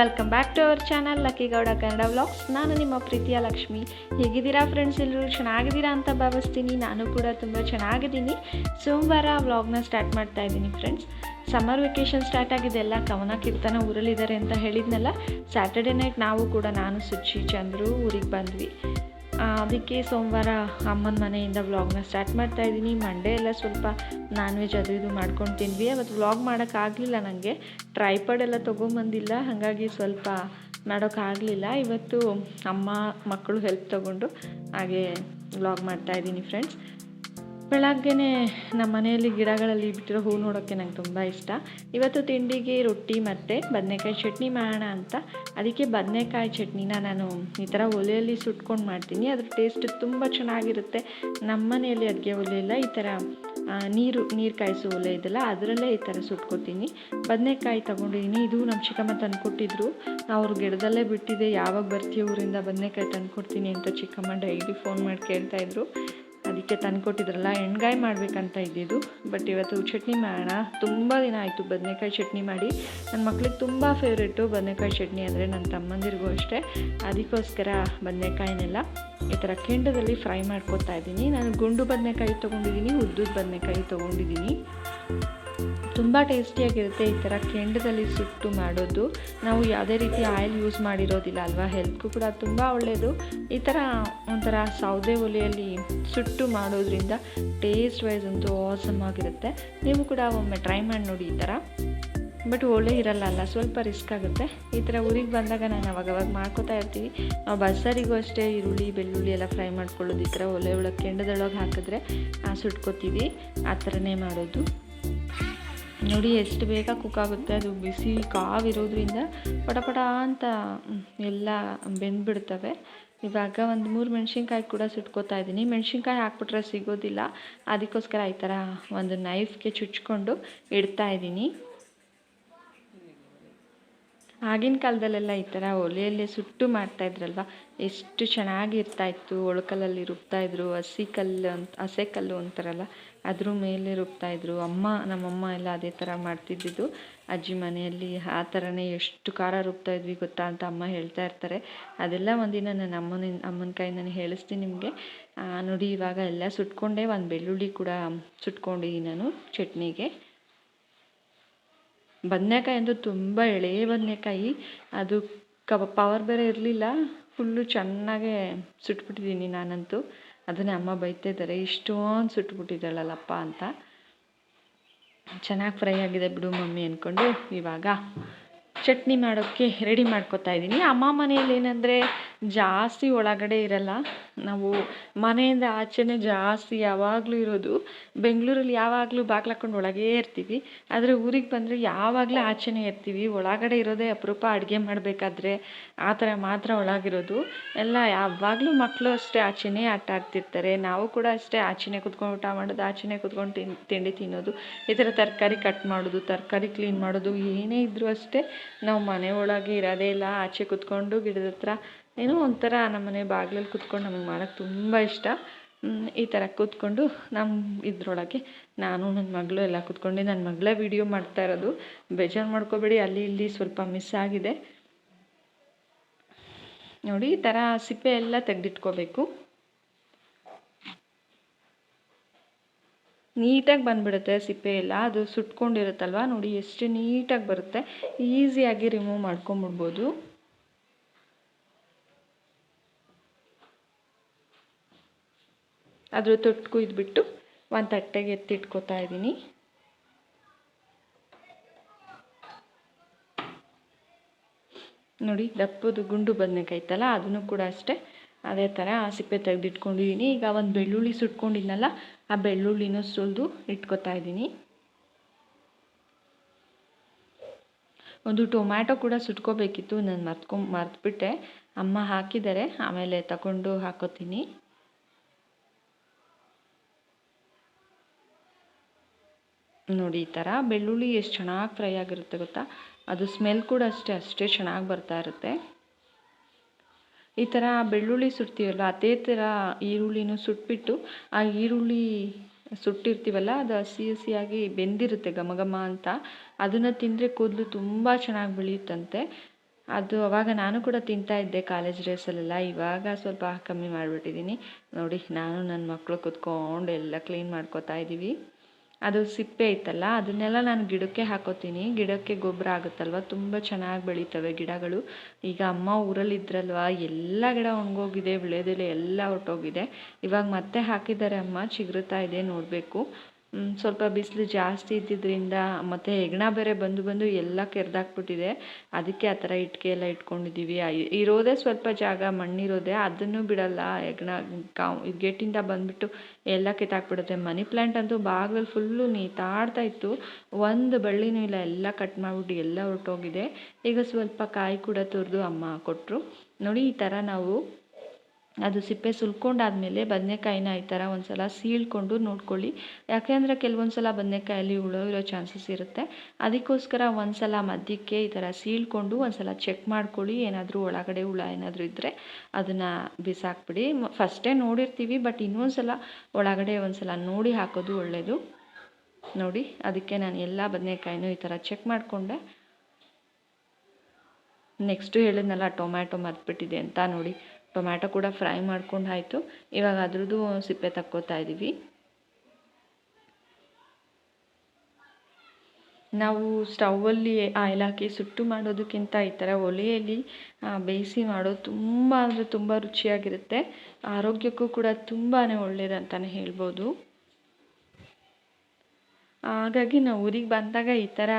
Welcome back to our channel Luckygowda Kannada vlogs ನಾನು ನಿಮ್ಮ ಪ್ರೀತಿಯ ಲಕ್ಷ್ಮಿ. ಹೇಗಿದ್ದೀರಾ ಫ್ರೆಂಡ್ಸ್ ಎಲ್ಲರೂ ಚೆನ್ನಾಗಿದ್ದೀರಾ ಅಂತ ಭಾವಿಸ್ತೀನಿ. ನಾನು ಕೂಡ ತುಂಬ ಚೆನ್ನಾಗಿದ್ದೀನಿ. ಸೋಮವಾರ ವ್ಲಾಗ್ನ ಸ್ಟಾರ್ಟ್ ಮಾಡ್ತಾ ಇದ್ದೀನಿ ಫ್ರೆಂಡ್ಸ್ ಸಮ್ಮರ್ ವೆಕೇಶನ್ ಸ್ಟಾರ್ಟ್ ಆಗಿದೆ. ಎಲ್ಲ ಕವನ ಕೀರ್ತನ ಊರಲ್ಲಿದ್ದಾರೆ ಅಂತ ಹೇಳಿದ್ನಲ್ಲ. ಸ್ಯಾಟರ್ಡೆ ನೈಟ್ ನಾವು ಕೂಡ ನಾನು, ಸುಚಿ, ಚಂದ್ರು ಊರಿಗೆ ಬಂದ್ವಿ. ಅದಕ್ಕೆ ಸೋಮವಾರ ಅಮ್ಮನ ಮನೆಯಿಂದ ವ್ಲಾಗ್ನ ಸ್ಟಾರ್ಟ್ ಮಾಡ್ತಾ ಇದ್ದೀನಿ. ಮಂಡೇ ಎಲ್ಲ ಸ್ವಲ್ಪ ನಾನ್ ವೆಜ್ ಅದು ಇದು ಮಾಡ್ಕೊಂಡು ತಿನ್ವಿ ಅವತ್ತು ವ್ಲಾಗ್ ಮಾಡೋಕ್ಕಾಗಲಿಲ್ಲ ನನಗೆ ಟ್ರೈಪಾಡ್ ಎಲ್ಲ ತೊಗೊಂಬಂದಿಲ್ಲ. ಹಾಗಾಗಿ ಸ್ವಲ್ಪ ಮಾಡೋಕ್ಕಾಗಲಿಲ್ಲ ಇವತ್ತು ಅಮ್ಮ ಮಕ್ಕಳು ಹೆಲ್ಪ್ ತೊಗೊಂಡು ಹಾಗೆ ವ್ಲಾಗ್ ಮಾಡ್ತಾ ಇದ್ದೀನಿ ಫ್ರೆಂಡ್ಸ್ ಬೆಳಗ್ಗೆನೆ ನಮ್ಮ ಮನೆಯಲ್ಲಿ ಗಿಡಗಳಲ್ಲಿ ಬಿಟ್ಟಿರೋ ಹೂ ನೋಡೋಕ್ಕೆ ನಂಗೆ ತುಂಬ ಇಷ್ಟ. ಇವತ್ತು ತಿಂಡಿಗೆ ರೊಟ್ಟಿ ಮತ್ತು ಬದನೆಕಾಯಿ ಚಟ್ನಿ ಮಾಡೋಣ ಅಂತ. ಅದಕ್ಕೆ ಬದನೆಕಾಯಿ ಚಟ್ನಿನ ನಾನು ಈ ಥರ ಒಲೆಯಲ್ಲಿ ಸುಟ್ಕೊಂಡು ಮಾಡ್ತೀನಿ. ಅದ್ರ ಟೇಸ್ಟ್ ತುಂಬ ಚೆನ್ನಾಗಿರುತ್ತೆ. ನಮ್ಮ ಮನೆಯಲ್ಲಿ ಅಡುಗೆ ಒಲೆ ಇಲ್ಲ, ಈ ಥರ ನೀರು ನೀರು ಕಾಯಿಸೋ ಒಲೆ ಇದೆಲ್ಲ ಅದರಲ್ಲೇ ಈ ಥರ ಸುಟ್ಕೊತೀನಿ. ಬದನೆಕಾಯಿ ತೊಗೊಂಡಿದ್ದೀನಿ. ಇದು ನಮ್ಮ ಚಿಕ್ಕಮ್ಮ ತಂದುಕೊಟ್ಟಿದ್ರು. ಅವ್ರ ಗಿಡದಲ್ಲೇ ಬಿಟ್ಟಿದೆ. ಯಾವಾಗ ಬರ್ತೀವಿ ಊರಿಂದ ಬದನೆಕಾಯಿ ತಂದುಕೊಡ್ತೀನಿ ಅಂತ ಚಿಕ್ಕಮ್ಮ ಡೈಲಿ ಫೋನ್ ಮಾಡಿ ಕೇಳ್ತಾಯಿದ್ರು ಅದಕ್ಕೆ ತಂದುಕೊಟ್ಟಿದ್ರಲ್ಲ, ಎಣ್ಗಾಯಿ ಮಾಡಬೇಕಂತ ಇದ್ದಿದ್ದು. ಬಟ್ ಇವತ್ತು ಚಟ್ನಿ ಮಾಡೋಣ. ತುಂಬ ದಿನ ಆಯಿತು ಬದನೆಕಾಯಿ ಚಟ್ನಿ ಮಾಡಿ. ನನ್ನ ಮಕ್ಳಿಗೆ ತುಂಬ ಫೇವ್ರೇಟು ಬದನೆಕಾಯಿ ಚಟ್ನಿ ಅಂದರೆ ನನ್ನ ತಮ್ಮಂದಿರಿಗೂ ಅಷ್ಟೇ. ಅದಕ್ಕೋಸ್ಕರ ಬದನೆಕಾಯಿನೆಲ್ಲ ಈ ಥರ ಕೆಂಡದಲ್ಲಿ ಫ್ರೈ ಮಾಡ್ಕೊತಾ ಇದ್ದೀನಿ. ನಾನು ಗುಂಡು ಬದನೆಕಾಯಿ ತೊಗೊಂಡಿದ್ದೀನಿ, ಉದ್ದದ ಬದನೆಕಾಯಿ ತೊಗೊಂಡಿದ್ದೀನಿ. ತುಂಬ ಟೇಸ್ಟಿಯಾಗಿರುತ್ತೆ ಈ ಥರ ಕೆಂಡದಲ್ಲಿ ಸುಟ್ಟು ಮಾಡೋದು. ನಾವು ಯಾವುದೇ ರೀತಿ ಆಯಿಲ್ ಯೂಸ್ ಮಾಡಿರೋದಿಲ್ಲ ಅಲ್ವಾ? ಹೆಲ್ತ್ಗೂ ಕೂಡ ತುಂಬ ಒಳ್ಳೆಯದು ಈ ಥರ ಒಂಥರ ಸೌದೆ ಒಲೆಯಲ್ಲಿ ಸುಟ್ಟು ಮಾಡೋದ್ರಿಂದ ಟೇಸ್ಟ್ ವೈಸ್ ಅಂತೂ ಆಸಮ್ ಆಗಿರುತ್ತೆ. ನೀವು ಕೂಡ ಒಮ್ಮೆ ಟ್ರೈ ಮಾಡಿ ನೋಡಿ ಈ ಥರ. ಬಟ್ ಒಳ್ಳೆ ಇರಲ್ಲ ಅಲ್ಲ, ಸ್ವಲ್ಪ ರಿಸ್ಕ್ ಆಗುತ್ತೆ. ಈ ಥರ ಊರಿಗೆ ಬಂದಾಗ ನಾನು ಅವಾಗವಾಗ ಮಾಡ್ಕೋತಾ ಇರ್ತೀವಿ ನಾವು ಬಸ್ಸಾರಿಗೂ ಅಷ್ಟೇ ಈರುಳ್ಳಿ, ಬೆಳ್ಳುಳ್ಳಿ ಎಲ್ಲ ಫ್ರೈ ಮಾಡ್ಕೊಳ್ಳೋದು ಈ ಥರ ಒಲೆ ಒಳಗೆ ಕೆಂಡದೊಳಗೆ ಹಾಕಿದ್ರೆ ಸುಟ್ಕೋತೀವಿ. ಆ ಥರನೇ ಮಾಡೋದು. ನೋಡಿ ಎಷ್ಟು ಬೇಗ ಕುಕ್ ಆಗುತ್ತೆ, ಅದು ಬಿಸಿ ಕಾವಿರೋದ್ರಿಂದ ಪಟ ಪಟ ಅಂತ ಎಲ್ಲ ಬೆಂದ್ಬಿಡ್ತವೆ. ಇವಾಗ ಒಂದು ಮೂರು ಮೆಣಸಿನ್ಕಾಯಿ ಕೂಡ ಸುಟ್ಕೋತಾ ಇದ್ದೀನಿ. ಮೆಣಸಿನ್ಕಾಯಿ ಹಾಕ್ಬಿಟ್ರೆ ಸಿಗೋದಿಲ್ಲ. ಅದಕ್ಕೋಸ್ಕರ ಈ ಥರ ಒಂದು ನೈಫ್ಗೆ ಚುಚ್ಕೊಂಡು ಇಡ್ತಾ ಇದ್ದೀನಿ. ಆಗಿನ ಕಾಲದಲ್ಲೆಲ್ಲ ಈ ಥರ ಒಲೆಯಲ್ಲೇ ಸುಟ್ಟು ಮಾಡ್ತಾ ಇದ್ರಲ್ವ? ಎಷ್ಟು ಚೆನ್ನಾಗಿ ಇರ್ತಾ ಇತ್ತು ಒಳಕಲ್ಲಲ್ಲಿ ರುಬ್ತಾ ಇದ್ರು, ಹಸಿ ಕಲ್ಲು ಅಂತ ಹಸೆ ಕಲ್ಲು ಅಂತಾರಲ್ಲ, ಅದ್ರ ಮೇಲೆ ರುಬ್ತಾಯಿದ್ರು ಅಮ್ಮ, ನಮ್ಮಮ್ಮ ಎಲ್ಲ ಅದೇ ಥರ ಮಾಡ್ತಿದ್ದಿದ್ದು. ಅಜ್ಜಿ ಮನೆಯಲ್ಲಿ ಆ ಥರನೇ ಎಷ್ಟು ಖಾರ ರುಬ್ತಾ ಇದ್ವಿ ಗೊತ್ತಾ ಅಂತ ಅಮ್ಮ ಹೇಳ್ತಾ ಇರ್ತಾರೆ. ಅದೆಲ್ಲ ಒಂದಿನ ನನ್ನ ಅಮ್ಮನ ಅಮ್ಮನ ಕೈ ನಾನು ಹೇಳಿಸ್ತೀನಿ ನಿಮಗೆ. ನೋಡಿ, ಇವಾಗ ಎಲ್ಲ ಸುಟ್ಕೊಂಡೆ ಒಂದು ಬೆಳ್ಳುಳ್ಳಿ ಕೂಡ ಸುಟ್ಕೊಂಡಿದ್ದೀನಿ ನಾನು ಚಟ್ನಿಗೆ. ಬದನೆಕಾಯಿ ಅಂತೂ ತುಂಬ ಎಳೆ ಬದನೇಕಾಯಿ. ಅದು ಕಬ ಪವರ್ ಬೇರೆ ಇರಲಿಲ್ಲ. ಫುಲ್ಲು ಚೆನ್ನಾಗೇ ಸುಟ್ಬಿಟ್ಟಿದ್ದೀನಿ ನಾನಂತೂ. ಅದನ್ನೇ ಅಮ್ಮ ಬೈತಿದ್ದಾರೆ ಇಷ್ಟೊಂದು ಸುಟ್ಬಿಟ್ಟಿದ್ದಾಳಲ್ಲಪ್ಪ ಅಂತ. ಚೆನ್ನಾಗಿ ಫ್ರೈ ಆಗಿದೆ ಬಿಡು ಮಮ್ಮಿ ಅಂದ್ಕೊಂಡು ಇವಾಗ ಚಟ್ನಿ ಮಾಡೋಕ್ಕೆ ರೆಡಿ ಮಾಡ್ಕೋತಾ ಇದ್ದೀನಿ. ಅಮ್ಮ ಮನೆಯಲ್ಲಿ ಏನಂದರೆ ಜಾಸ್ತಿ ಒಳಗಡೆ ಇರಲ್ಲ. ನಾವು ಮನೆಯಿಂದ ಆಚೆನೇ ಜಾಸ್ತಿ ಯಾವಾಗಲೂ ಇರೋದು ಬೆಂಗಳೂರಲ್ಲಿ ಯಾವಾಗಲೂ ಬಾಗ್ಲು ಹಾಕ್ಕೊಂಡು ಒಳಗೇ ಇರ್ತೀವಿ. ಆದರೆ ಊರಿಗೆ ಬಂದರೆ ಯಾವಾಗಲೂ ಆಚೆನೇ ಇರ್ತೀವಿ. ಒಳಗಡೆ ಇರೋದೇ ಅಪರೂಪ ಅಡುಗೆ ಮಾಡಬೇಕಾದ್ರೆ ಆ ಥರ ಮಾತ್ರ ಒಳಗಿರೋದು. ಎಲ್ಲ ಯಾವಾಗಲೂ ಮಕ್ಕಳು ಅಷ್ಟೇ ಆಚೆನೇ ಆಟ ಆಡ್ತಿರ್ತಾರೆ. ನಾವು ಕೂಡ ಅಷ್ಟೇ ಆಚೆನೇ ಕುತ್ಕೊಂಡು ಊಟ ಮಾಡೋದು, ಆಚೆನೇ ಕುತ್ಕೊಂಡು ತಿನ್, ತಿಂಡಿ ತಿನ್ನೋದು, ಈ ಥರ ತರಕಾರಿ ಕಟ್ ಮಾಡೋದು, ತರಕಾರಿ ಕ್ಲೀನ್ ಮಾಡೋದು ಏನೇ ಇದ್ದರೂ ಅಷ್ಟೇ ನಾವು ಮನೆ ಒಳಗೆ ಇರೋದೇ ಇಲ್ಲ. ಆಚೆ ಕುತ್ಕೊಂಡು ಗಿಡದ ಹತ್ರ ಏನೋ ಒಂಥರ ನಮ್ಮನೆ ಬಾಗಿಲಲ್ಲಿ ಕುತ್ಕೊಂಡು ನಮಗೆ ಮಾಡೋಕ್ಕೆ ತುಂಬ ಇಷ್ಟ. ಈ ಥರ ಕೂತ್ಕೊಂಡು ನಮ್ಮ ಇದರೊಳಗೆ ನಾನು, ನನ್ನ ಮಗಳು ಎಲ್ಲ ಕೂತ್ಕೊಂಡು ನನ್ನ ಮಗಳೇ ವಿಡಿಯೋ ಮಾಡ್ತಾ ಇರೋದು. ಬೇಜಾರು ಮಾಡ್ಕೋಬೇಡಿ, ಅಲ್ಲಿ ಇಲ್ಲಿ ಸ್ವಲ್ಪ ಮಿಸ್ ಆಗಿದೆ. ನೋಡಿ, ಈ ಥರ ಸಿಪ್ಪೆ ಎಲ್ಲ ತೆಗೆದಿಟ್ಕೋಬೇಕು. ನೀಟಾಗಿ ಬಂದುಬಿಡುತ್ತೆ ಸಿಪ್ಪೆ ಎಲ್ಲ. ಅದು ಸುಟ್ಕೊಂಡಿರುತ್ತಲ್ವ? ನೋಡಿ, ಎಷ್ಟು ನೀಟಾಗಿ ಬರುತ್ತೆ. ಈಸಿಯಾಗಿ ರಿಮೂವ್ ಮಾಡ್ಕೊಂಬಿಡ್ಬೋದು. ಅದ್ರ ತೊಟ್ಟು ಕುಯ್ದುಬಿಟ್ಟು ಒಂದು ತಟ್ಟೆಗೆ ಎತ್ತಿಟ್ಕೋತಾ ಇದ್ದೀನಿ. ನೋಡಿ, ದಪ್ಪದು ಗುಂಡು ಬದನೆಕಾಯಿ ಇತ್ತಲ್ಲ ಅದನ್ನು ಕೂಡ ಅಷ್ಟೇ ಅದೇ ಥರ ಸಿಪ್ಪೆ ತೆಗೆದಿಟ್ಕೊಂಡಿದ್ದೀನಿ ಈಗ ಒಂದು ಬೆಳ್ಳುಳ್ಳಿ ಸುಟ್ಕೊಂಡಿದ್ನಲ್ಲ, ಆ ಬೆಳ್ಳುಳ್ಳಿನ ಸುಲಿದು ಇಟ್ಕೊತಾ ಇದ್ದೀನಿ. ಒಂದು ಟೊಮ್ಯಾಟೊ ಕೂಡ ಸುಟ್ಕೋಬೇಕಿತ್ತು, ನಾನು ಮರ್ತ್ಕೊಂಡು ಮರ್ತ್ಬಿಟ್ಟೆ. ಅಮ್ಮ ಹಾಕಿದ್ದಾರೆ, ಆಮೇಲೆ ತಗೊಂಡು ಹಾಕೋತೀನಿ. ನೋಡಿ ಈ ಥರ. ಬೆಳ್ಳುಳ್ಳಿ ಎಷ್ಟು ಚೆನ್ನಾಗಿ ಫ್ರೈ ಆಗಿರುತ್ತೆ ಗೊತ್ತಾ? ಅದು ಸ್ಮೆಲ್ ಕೂಡ ಅಷ್ಟೇ ಅಷ್ಟೇ ಚೆನ್ನಾಗಿ ಬರ್ತಾ ಇರುತ್ತೆ. ಈ ಥರ ಬೆಳ್ಳುಳ್ಳಿ ಸುಡ್ತೀವಲ್ಲ ಅದೇ ಥರ ಈರುಳ್ಳಿನೂ ಸುಟ್ಬಿಟ್ಟು, ಆ ಈರುಳ್ಳಿ ಸುಟ್ಟಿರ್ತೀವಲ್ಲ, ಅದು ಹಸಿ ಹಸಿಯಾಗಿ ಬೆಂದಿರುತ್ತೆ ಘಮ ಘಮ ಅಂತ. ಅದನ್ನು ತಿಂದರೆ ಕೂದಲು ತುಂಬ ಚೆನ್ನಾಗಿ ಬೆಳೆಯುತ್ತಂತೆ. ಅದು ಅವಾಗ ನಾನು ಕೂಡ ತಿಂತಾ ಇದ್ದೆ ಕಾಲೇಜ್ ಡೇಸಲ್ಲೆಲ್ಲ ಇವಾಗ ಸ್ವಲ್ಪ ಕಮ್ಮಿ ಮಾಡಿಬಿಟ್ಟಿದ್ದೀನಿ ನೋಡಿ, ನಾನು ನನ್ನ ಮಕ್ಕಳು ಕೂತ್ಕೊಂಡು ಎಲ್ಲ ಕ್ಲೀನ್ ಮಾಡ್ಕೋತಾ ಇದ್ದೀವಿ ಅದು ಸಿಪ್ಪೆ ಇತ್ತಲ್ಲ ಅದನ್ನೆಲ್ಲ ನಾನು ಗಿಡಕ್ಕೆ ಹಾಕೋತೀನಿ. ಗಿಡಕ್ಕೆ ಗೊಬ್ಬರ ಆಗುತ್ತಲ್ವ? ತುಂಬ ಚೆನ್ನಾಗಿ ಬೆಳೀತವೆ ಗಿಡಗಳು. ಈಗ ಅಮ್ಮ ಊರಲ್ಲಿದ್ರಲ್ವ ಎಲ್ಲ ಗಿಡ ಒಣಗೋಗಿದೆ ವಿಳೆದೆಲೆ ಎಲ್ಲ ಹೊರ್ಟೋಗಿದೆ ಇವಾಗ ಮತ್ತೆ ಹಾಕಿದ್ದಾರೆ ಅಮ್ಮ ಚಿಗುರುತ್ತಾ ಇದೆ, ನೋಡಬೇಕು. ಸ್ವಲ್ಪ ಬಿಸಿಲು ಜಾಸ್ತಿ ಇದ್ದಿದ್ದರಿಂದ ಮತ್ತು ಹೆಗ್ಣ ಬೇರೆ ಬಂದು ಬಂದು ಎಲ್ಲ ಕೆರೆದಾಕ್ಬಿಟ್ಟಿದೆ. ಅದಕ್ಕೆ ಆ ಥರ ಇಟ್ಟಿಗೆ ಎಲ್ಲ ಇಟ್ಕೊಂಡಿದ್ದೀವಿ. ಇರೋದೇ ಸ್ವಲ್ಪ ಜಾಗ, ಮಣ್ಣಿರೋದೆ. ಅದನ್ನು ಬಿಡಲ್ಲ. ಹೆಗ್ಣ ಕಾ ಗೇಟಿಂದ ಬಂದುಬಿಟ್ಟು ಎಲ್ಲ ಕಿತ್ತಾಕ್ಬಿಡುತ್ತೆ. ಮನಿ ಪ್ಲ್ಯಾಂಟ್ ಅಂತೂ ಬಾಗಿಲಲ್ಲಿ ಫುಲ್ಲು ನೀತಾಡ್ತಾ ಇತ್ತು. ಒಂದು ಬಳ್ಳಿನೂ ಇಲ್ಲ. ಎಲ್ಲ ಕಟ್ ಮಾಡಿಬಿಟ್ಟು ಎಲ್ಲ ಹೊರಟೋಗಿದೆ. ಈಗ ಸ್ವಲ್ಪ ಕಾಯಿ ಕೂಡ ತುರಿದು ಅಮ್ಮ ಕೊಟ್ಟರು ನೋಡಿ ಈ ಥರ ನಾವು ಅದು ಸಿಪ್ಪೆ ಸುಲ್ಕೊಂಡಾದಮೇಲೆ ಬದನೆಕಾಯಿನ ಈ ಥರ ಒಂದು ಸಲ ಸೀಳ್ಕೊಂಡು ನೋಡ್ಕೊಳ್ಳಿ. ಯಾಕೆಂದರೆ ಕೆಲವೊಂದು ಸಲ ಬದನೆಕಾಯಲ್ಲಿ ಉಳೋಗಿರೋ ಚಾನ್ಸಸ್ ಇರುತ್ತೆ. ಅದಕ್ಕೋಸ್ಕರ ಒಂದು ಸಲ ಮಧ್ಯಕ್ಕೆ ಈ ಥರ ಸೀಳ್ಕೊಂಡು ಒಂದು ಸಲ ಚೆಕ್ ಮಾಡ್ಕೊಳ್ಳಿ. ಏನಾದರೂ ಒಳಗಡೆ ಹುಳ ಏನಾದರೂ ಇದ್ದರೆ ಅದನ್ನು ಬಿಸಾಕ್ಬಿಡಿ. ಫಸ್ಟೇ ನೋಡಿರ್ತೀವಿ ಬಟ್ ಇನ್ನೊಂದು ಸಲ ಒಳಗಡೆ ಒಂದು ಸಲ ನೋಡಿ ಹಾಕೋದು ಒಳ್ಳೆಯದು ನೋಡಿ, ಅದಕ್ಕೆ ನಾನು ಎಲ್ಲ ಬದನೆಕಾಯಿನೂ ಈ ಥರ ಚೆಕ್ ಮಾಡಿಕೊಂಡೆ. ನೆಕ್ಸ್ಟು ಹೇಳಿದ್ನಲ್ಲ, ಟೊಮ್ಯಾಟೊ ಮರ್ತ್ಬಿಟ್ಟಿದೆ ಅಂತ ನೋಡಿ. ಟೊಮ್ಯಾಟೊ ಕೂಡ ಫ್ರೈ ಮಾಡ್ಕೊಂಡು ಆಯಿತು. ಇವಾಗ ಅದ್ರದ್ದು ಸಿಪ್ಪೆ ತಕ್ಕೋತಾ ಇದ್ದೀವಿ ನಾವು ಸ್ಟವ್ವಲ್ಲಿ ಆಯಿಲ್ ಹಾಕಿ ಸುಟ್ಟು ಮಾಡೋದಕ್ಕಿಂತ ಈ ಥರ ಒಲೆಯಲ್ಲಿ ಬೇಯಿಸಿ ಮಾಡೋದು ತುಂಬ ಅಂದರೆ ತುಂಬ ರುಚಿಯಾಗಿರುತ್ತೆ. ಆರೋಗ್ಯಕ್ಕೂ ಕೂಡ ತುಂಬಾ ಒಳ್ಳೇದು ಅಂತಲೇ ಹೇಳ್ಬೋದು. ಹಾಗಾಗಿ ನಾವು ಊರಿಗೆ ಬಂದಾಗ ಈ ಥರ